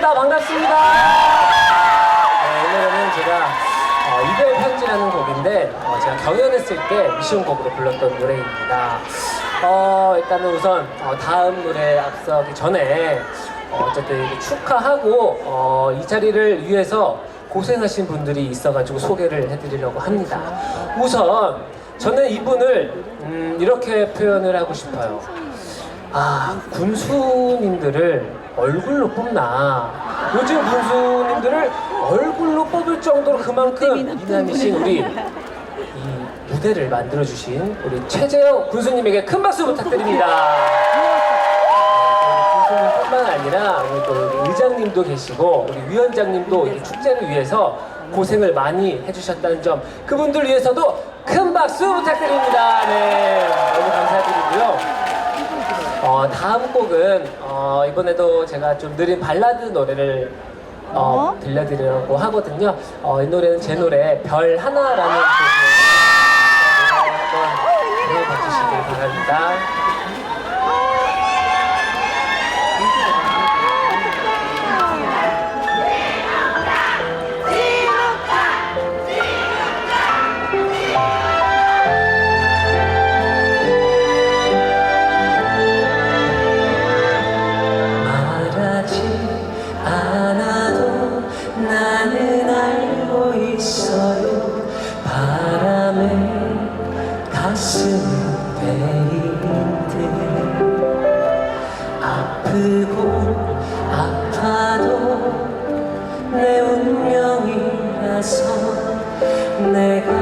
신욱입니다. 반갑습니다. 네, 오늘은 제가 어, 이별 편지라는 곡인데 어, 제가 경연했을 때 미션 곡으로 불렀던 노래입니다. 어, 일단은 우선 어, 다음 노래 앞서기 전에 어, 어쨌든 축하하고 어, 이 자리를 위해서 고생하신 분들이 있어가지고 소개를 해드리려고 합니다. 우선 저는 이분을 음, 이렇게 표현을 하고 싶어요. 아, 군수님들을 얼굴로 뽑나. 요즘 군수님들을 얼굴로 뽑을 정도로 그만큼 이남이신 우리 이 무대를 만들어주신 우리 최재영 군수님에게 큰 박수 부탁드립니다. 네, 군수님뿐만 아니라 우리 또 의장님도 계시고 우리 위원장님도 이 축제를 위해서 고생을 많이 해주셨다는 점 그분들 위해서도 큰 박수 부탁드립니다. 네, 너무 감사드리고요. 어, 다음 곡은 어, 이번에도 제가 좀 느린 발라드 노래를 어, 들려드리려고 하거든요. 어, 이 노래는 제 노래 별 하나라는 곡이에요. 한번 들어봐 주시길 바랍니다. 운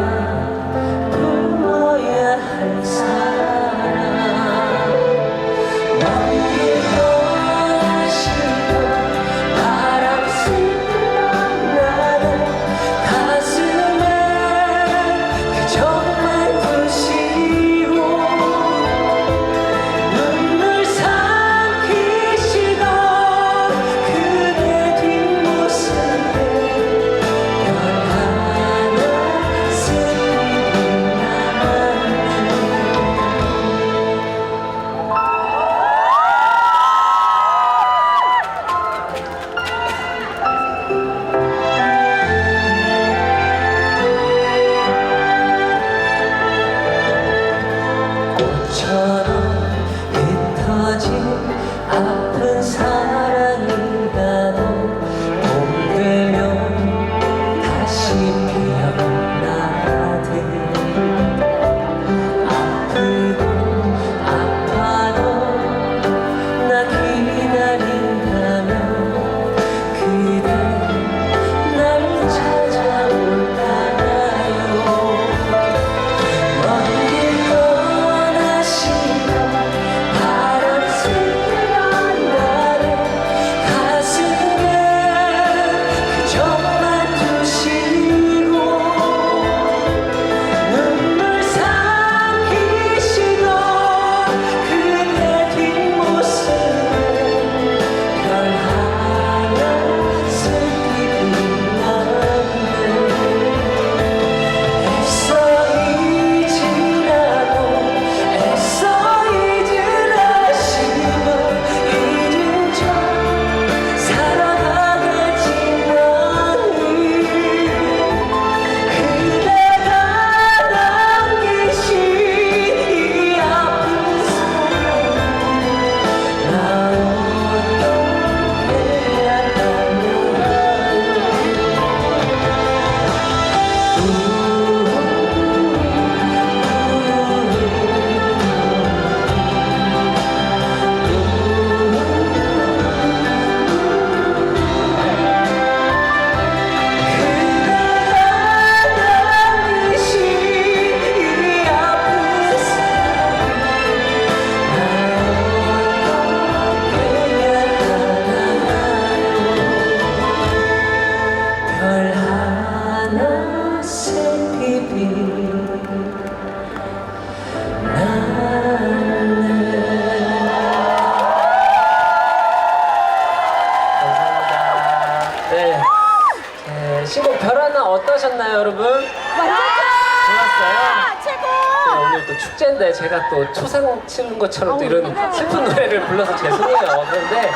초상 치는 것처럼 또 이런 슬픈 노래를 불러서 죄송해요. 그런데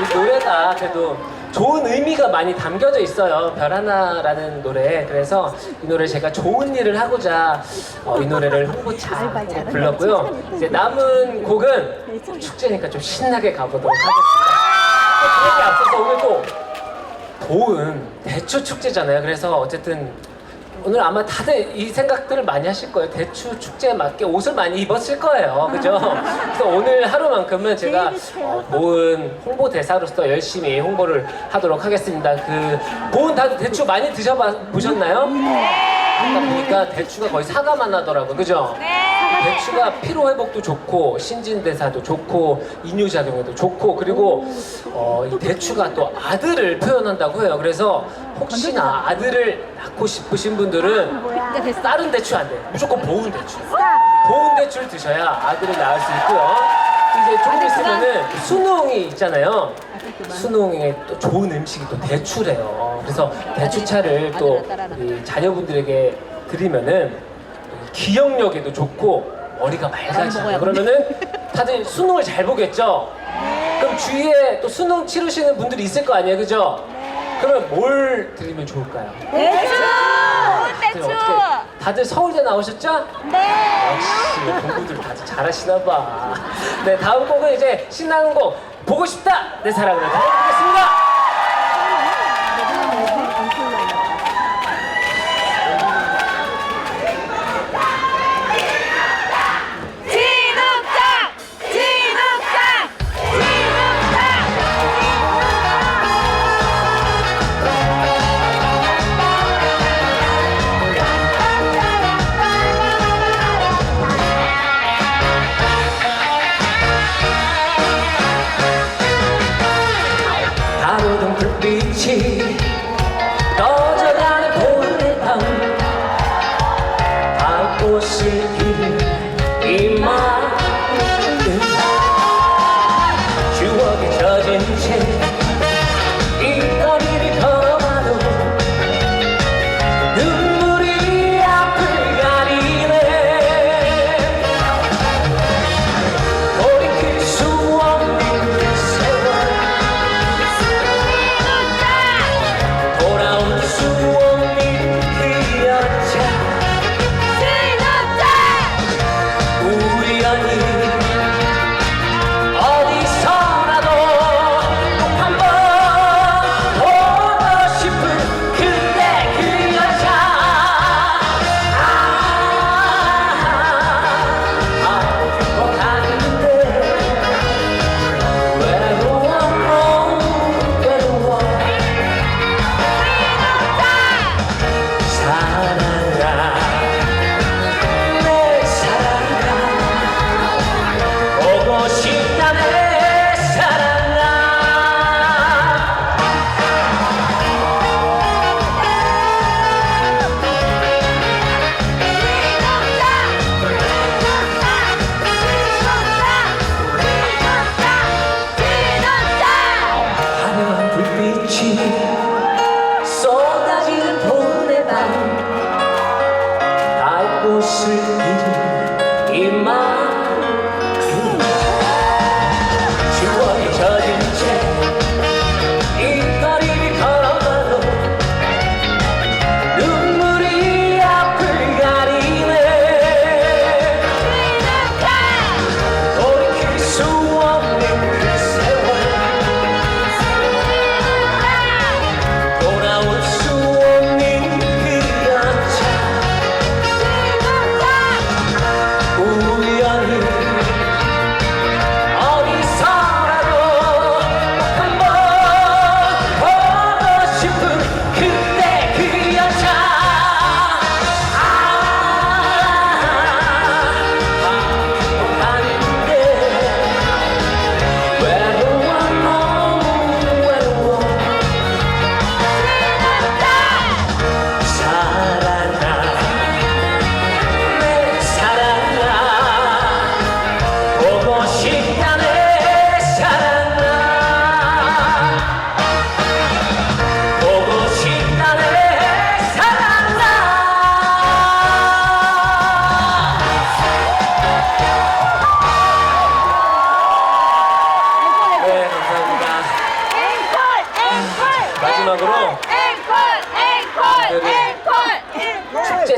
이 노래가 그래도 좋은 의미가 많이 담겨져 있어요. 별 하나라는 노래. 그래서 이 노래 제가 좋은 일을 하고자 어, 이 노래를 홍보차 불렀고요. 이제 남은 곡은 축제니까 좀 신나게 가보도록 하겠습니다. 그에 앞서서 오늘 또 보은 대추 축제잖아요. 그래서 어쨌든 오늘 아마 다들 이 생각들을 많이 하실 거예요. 대추 축제에 맞게 옷을 많이 입었을 거예요. 그죠? 그래서 오늘 하루만큼은 제가 어, 보은 홍보 대사로서 열심히 홍보를 하도록 하겠습니다. 그 보은 다들 대추 많이 드셔보셨나요? 아까 보니까 대추가 거의 사과만 하더라고요. 그죠? 대추가 피로 회복도 좋고 신진대사도 좋고 이뇨작용에도 좋고 그리고 어, 이 대추가 또 아들을 표현한다고 해요. 그래서 혹시나 아들을 낳고 싶으신 분들은 다른 대추 안 돼요. 무조건 보은 대추. 보은 대추를 드셔야 아들을 낳을 수 있고요. 이제 조금 있으면은 수능이 있잖아요. 수능에 또 좋은 음식이 또 대추래요. 그래서 대추차를 또 우리 자녀분들에게 드리면은 기억력에도 좋고 머리가 맑아지고 그러면은 다들 수능을 잘 보겠죠? 그럼 주위에 또 수능 치르시는 분들이 있을 거 아니에요, 그죠? 그러면 뭘 드리면 좋을까요? 대추! 다들 어떻게 다들 서울대 나오셨죠? 네! 역시 공부들 다들 잘하시나 봐. 네, 다음 곡은 이제 신나는 곡 보고 싶다 내 사랑을 들어보겠습니다.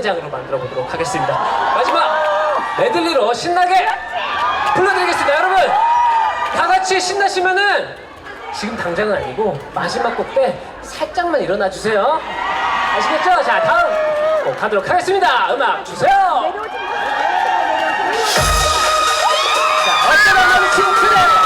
회장으로 만들어 보도록 하겠습니다. 마지막 메들리로 신나게 불러드리겠습니다. 여러분 다 같이 신나시면은 지금 당장은 아니고 마지막 곡 때 살짝만 일어나 주세요. 아시겠죠? 자 다음 곡 가도록 하겠습니다. 음악 주세요. 자 어쩌다 남친 그대.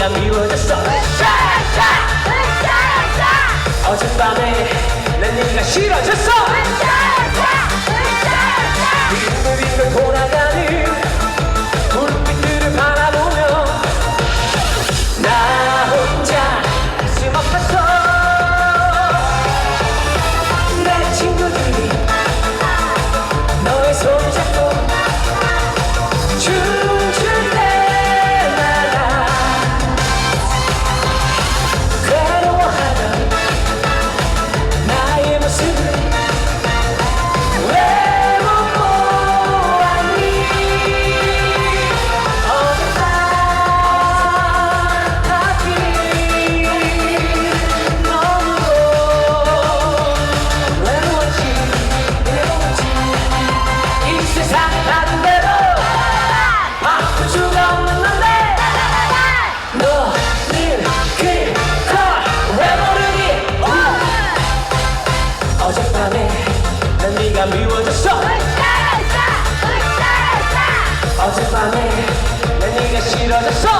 네가 미워졌어. 어젯밤에 난 네가 싫어졌어. 빙글빙글 돌아가. 가셨어.